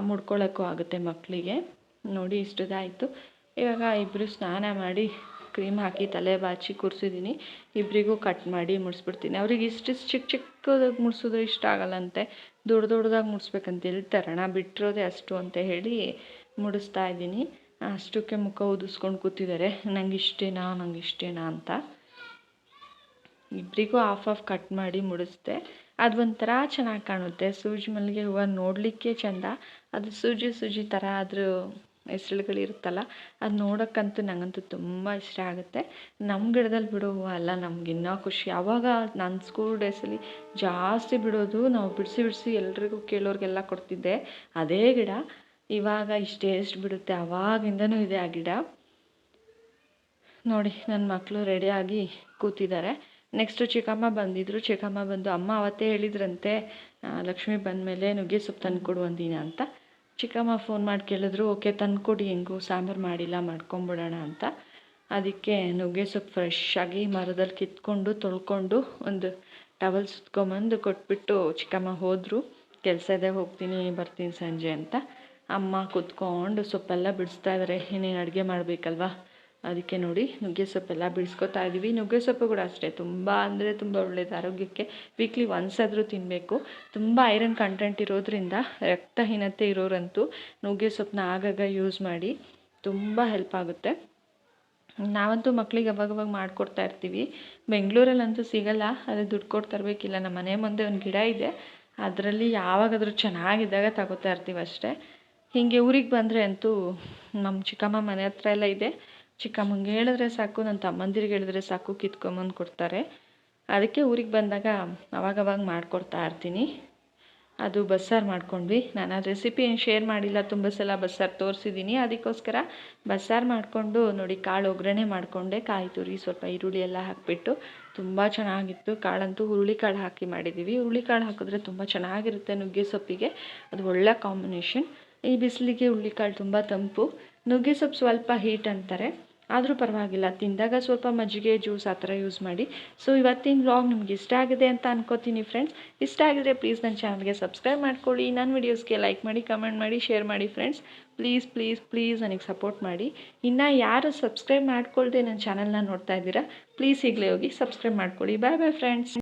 ಮುಡ್ಕೊಳ್ಳೋಕ್ಕೂ ಆಗುತ್ತೆ ಮಕ್ಕಳಿಗೆ ನೋಡಿ ಇಷ್ಟದಾಯಿತು. ಇವಾಗ ಇಬ್ಬರು ಸ್ನಾನ ಮಾಡಿ ಕ್ರೀಮ್ ಹಾಕಿ ತಲೆ ಬಾಚಿ ಕೂರಿಸಿದ್ದೀನಿ. ಇಬ್ಬರಿಗೂ ಕಟ್ ಮಾಡಿ ಮುಡಿಸ್ಬಿಡ್ತೀನಿ. ಅವ್ರಿಗೆ ಇಷ್ಟು ಚಿಕ್ಕ ಚಿಕ್ಕದಾಗಿ ಮುಡಿಸಿದ್ರೆ ಇಷ್ಟ ಆಗಲ್ಲಂತೆ. ದೊಡ್ಡ ದೊಡ್ಡದಾಗಿ ಮುಡಿಸ್ಬೇಕಂತ ಹೇಳ್ತಾರೆ ಅಣ್ಣ ಬಿಟ್ಟಿರೋದೆ ಅಷ್ಟು ಅಂತ ಹೇಳಿ ಮುಡಿಸ್ತಾ ಇದ್ದೀನಿ. ಅಷ್ಟಕ್ಕೆ ಮುಖ ಉದಿಸ್ಕೊಂಡು ಕೂತಿದ್ದಾರೆ. ನಂಗೆ ಇಷ್ಟೇನಾ ನಂಗೆ ಇಷ್ಟೇನಾ ಅಂತ. ಇಬ್ಬರಿಗೂ ಆಫ್ ಆಫ್ ಕಟ್ ಮಾಡಿ ಮುಡಿಸ್ದೆ. ಅದು ಒಂಥರ ಚೆನ್ನಾಗಿ ಕಾಣುತ್ತೆ. ಸೂಜಿ ಮಲ್ಲಿಗೆ ಹೂವು ನೋಡಲಿಕ್ಕೆ ಚೆಂದ. ಅದು ಸೂಜಿ ಸೂಜಿ ಥರ ಅದ್ರ ಹೆಸ್ರುಗಳಿರುತ್ತಲ್ಲ, ಅದು ನೋಡೋಕ್ಕಂತೂ ನನಗಂತೂ ತುಂಬ ಇಷ್ಟ ಆಗುತ್ತೆ. ನಮ್ಮ ಗಿಡದಲ್ಲಿ ಬಿಡೋ ಹೂವು ಅಲ್ಲ, ನಮ್ಗೆ ಇನ್ನೂ ಖುಷಿ. ಆವಾಗ ನನ್ನ ಸ್ಕೂಲ್ ಡೇಸಲ್ಲಿ ಜಾಸ್ತಿ ಬಿಡೋದು ನಾವು ಬಿಡಿಸಿ ಬಿಡಿಸಿ ಎಲ್ರಿಗೂ ಕೇಳೋರಿಗೆಲ್ಲ ಕೊಡ್ತಿದ್ದೆ ಅದೇ ಗಿಡ. ಇವಾಗ ಇಷ್ಟೇ ಎಷ್ಟು ಬಿಡುತ್ತೆ ಆವಾಗಿಂದನೂ ಇದೆ ಆ ಗಿಡ. ನೋಡಿ ನನ್ನ ಮಕ್ಕಳು ರೆಡಿಯಾಗಿ ಕೂತಿದ್ದಾರೆ. ನೆಕ್ಸ್ಟು ಚಿಕ್ಕಮ್ಮ ಬಂದಿದ್ದರು ಚಿಕ್ಕಮ್ಮ ಬಂದು, ಅಮ್ಮ, ಅವತ್ತೇ ಹೇಳಿದ್ರಂತೆ ಲಕ್ಷ್ಮಿ ಬಂದಮೇಲೆ ನುಗ್ಗೆ ಸೊಪ್ಪು ತಂದು ಕೊಡು ಒಂದಿನ ಅಂತ. ಚಿಕ್ಕಮ್ಮ ಫೋನ್ ಮಾಡಿ ಕೇಳಿದ್ರು, ಓಕೆ, ತಂದುಕೊಡಿ, ಹೆಂಗೂ ಸಾಂಬಾರು ಮಾಡಿಲ್ಲ, ಮಾಡ್ಕೊಂಬಿಡೋಣ ಅಂತ. ಅದಕ್ಕೆ ನುಗ್ಗೆ ಸೊಪ್ಪು ಫ್ರೆಶ್ಶಾಗಿ ಮರದಲ್ಲಿ ಕಿತ್ಕೊಂಡು ತೊಳ್ಕೊಂಡು ಒಂದು ಟವಲ್ ಸುತ್ಕೊಂಬಂದು ಕೊಟ್ಬಿಟ್ಟು ಚಿಕ್ಕಮ್ಮ ಹೋದರು, ಕೆಲಸ ಇದೆ, ಹೋಗ್ತೀನಿ, ಬರ್ತೀನಿ ಸಂಜೆ ಅಂತ. ಅಮ್ಮ ಕುತ್ಕೊಂಡು ಸೊಪ್ಪೆಲ್ಲ ಬಿಡಿಸ್ತಾ ಇದ್ದಾರೆ ಇನ್ನೇನು ಅಡುಗೆ ಮಾಡಬೇಕಲ್ವಾ? ಅದಕ್ಕೆ ನೋಡಿ ನುಗ್ಗೆ ಸೊಪ್ಪೆಲ್ಲ ಬಿಡಿಸ್ಕೊತಾ ಇದ್ದೀವಿ. ನುಗ್ಗೆ ಸೊಪ್ಪು ಕೂಡ ಅಷ್ಟೇ, ತುಂಬ ಅಂದರೆ ತುಂಬ ಒಳ್ಳೆಯದು ಆರೋಗ್ಯಕ್ಕೆ ವೀಕ್ಲಿ ಒನ್ಸ್ ಆದರೂ ತಿನ್ನಬೇಕು ತುಂಬ ಐರನ್ ಕಂಟೆಂಟ್ ಇರೋದ್ರಿಂದ ರಕ್ತಹೀನತೆ ಇರೋರಂತೂ ನುಗ್ಗೆ ಸೊಪ್ಪನ್ನ ಆಗಾಗ ಯೂಸ್ ಮಾಡಿ ತುಂಬ ಹೆಲ್ಪ್ ಆಗುತ್ತೆ. ನಾವಂತೂ ಮಕ್ಳಿಗೆ ಅವಾಗವಾಗ ಮಾಡಿಕೊಡ್ತಾ ಇರ್ತೀವಿ. ಬೆಂಗಳೂರಲ್ಲಂತೂ ಸಿಗಲ್ಲ ಅದೇ ದುಡ್ಡು ಕೊಟ್ಟು ತರಬೇಕಿಲ್ಲ. ನಮ್ಮ ಮನೆ ಮುಂದೆ ಒಂದು ಗಿಡ ಇದೆ, ಅದರಲ್ಲಿ ಯಾವಾಗಾದರೂ ಚೆನ್ನಾಗಿದ್ದಾಗ ತಗೋತಾ ಇರ್ತೀವಿ ಅಷ್ಟೇ. ಹೀಗೆ ಊರಿಗೆ ಬಂದರೆ ಅಂತೂ ನಮ್ಮ ಚಿಕ್ಕಮ್ಮ ಮನೆ ಹತ್ರ ಎಲ್ಲ ಇದೆ. ಚಿಕ್ಕಮ್ಮಂಗೆ ಹೇಳಿದ್ರೆ ಸಾಕು ನನ್ನ ತಮ್ಮಂದಿರಿಗೆ ಹೇಳಿದ್ರೆ ಸಾಕು, ಕಿತ್ಕೊಂಬಂದು ಕೊಡ್ತಾರೆ. ಅದಕ್ಕೆ ಊರಿಗೆ ಬಂದಾಗ ಅವಾಗವಾಗ ಮಾಡಿಕೊಡ್ತಾ ಇರ್ತೀನಿ. ಅದು ಬಸ್ಸಾರು ಮಾಡ್ಕೊಂಡ್ವಿ. ನಾನು ಆ ರೆಸಿಪಿ ಏನು ಶೇರ್ ಮಾಡಿಲ್ಲ, ತುಂಬ ಸಲ ಬಸ್ಸಾರು ತೋರಿಸಿದ್ದೀನಿ ಅದಕ್ಕೋಸ್ಕರ ಬಸ್ಸಾರು ಮಾಡಿಕೊಂಡು ನೋಡಿ, ಕಾಳು ಒಗ್ಗರಣೆ ಮಾಡಿಕೊಂಡೆ. ಕಾಯಿ ತುರಿ, ಸ್ವಲ್ಪ ಈರುಳ್ಳಿ ಎಲ್ಲ ಹಾಕಿಬಿಟ್ಟು ತುಂಬ ಚೆನ್ನಾಗಿತ್ತು. ಕಾಳಂತೂ ಹುರುಳಿಕಾಳು ಹಾಕಿ ಮಾಡಿದ್ದೀವಿ ಹುರುಳಿಕಾಳು ಹಾಕಿದ್ರೆ ತುಂಬ ಚೆನ್ನಾಗಿರುತ್ತೆ ನುಗ್ಗೆ ಸೊಪ್ಪಿಗೆ. ಅದು ಒಳ್ಳೆ ಕಾಂಬಿನೇಷನ್ ಈ ಬಿಸಿಲಿಗೆ ಹುರುಳಿಕಾಳು ತುಂಬ ತಂಪು. ನುಗ್ಗೆ ಸೊಪ್ಪು ಸ್ವಲ್ಪ ಹೀಟ್ ಅಂತಾರೆ. ಆದರೂ ಪರವಾಗಿಲ್ಲ. ತಿಂದಾಗ ಸ್ವಲ್ಪ ಮಜ್ಜಿಗೆ, ಜ್ಯೂಸ್ ಆ ಥರ ಯೂಸ್ ಮಾಡಿ. ಸೊ ಇವತ್ತಿನ ವ್ಲಾಗ್ ನಿಮ್ಗೆ ಇಷ್ಟ ಆಗಿದೆ ಅಂತ ಅನ್ಕೋತೀನಿ ಫ್ರೆಂಡ್ಸ್ ಇಷ್ಟ ಆಗಿದ್ರೆ ಪ್ಲೀಸ್ ನನ್ನ ಚಾನಲ್ಗೆ ಸಬ್ಸ್ಕ್ರೈಬ್ ಮಾಡ್ಕೊಳ್ಳಿ. ನನ್ನ ವೀಡಿಯೋಸ್ಗೆ ಲೈಕ್ ಮಾಡಿ ಕಮೆಂಟ್ ಮಾಡಿ ಶೇರ್ ಮಾಡಿ ಫ್ರೆಂಡ್ಸ್ ಪ್ಲೀಸ್ ಪ್ಲೀಸ್ ಪ್ಲೀಸ್ ನನಗೆ ಸಪೋರ್ಟ್ ಮಾಡಿ. ಇನ್ನು ಯಾರು ಸಬ್ಸ್ಕ್ರೈಬ್ ಮಾಡ್ಕೊಳ್ಳದೆ ನನ್ನ ಚಾನಲ್ನ ನೋಡ್ತಾ ಇದ್ದೀರಾ ಪ್ಲೀಸ್ ಈಗಲೇ ಹೋಗಿ ಸಬ್ಸ್ಕ್ರೈಬ್ ಮಾಡ್ಕೊಳ್ಳಿ. ಬಾಯ್ ಬಾಯ್ ಫ್ರೆಂಡ್ಸ್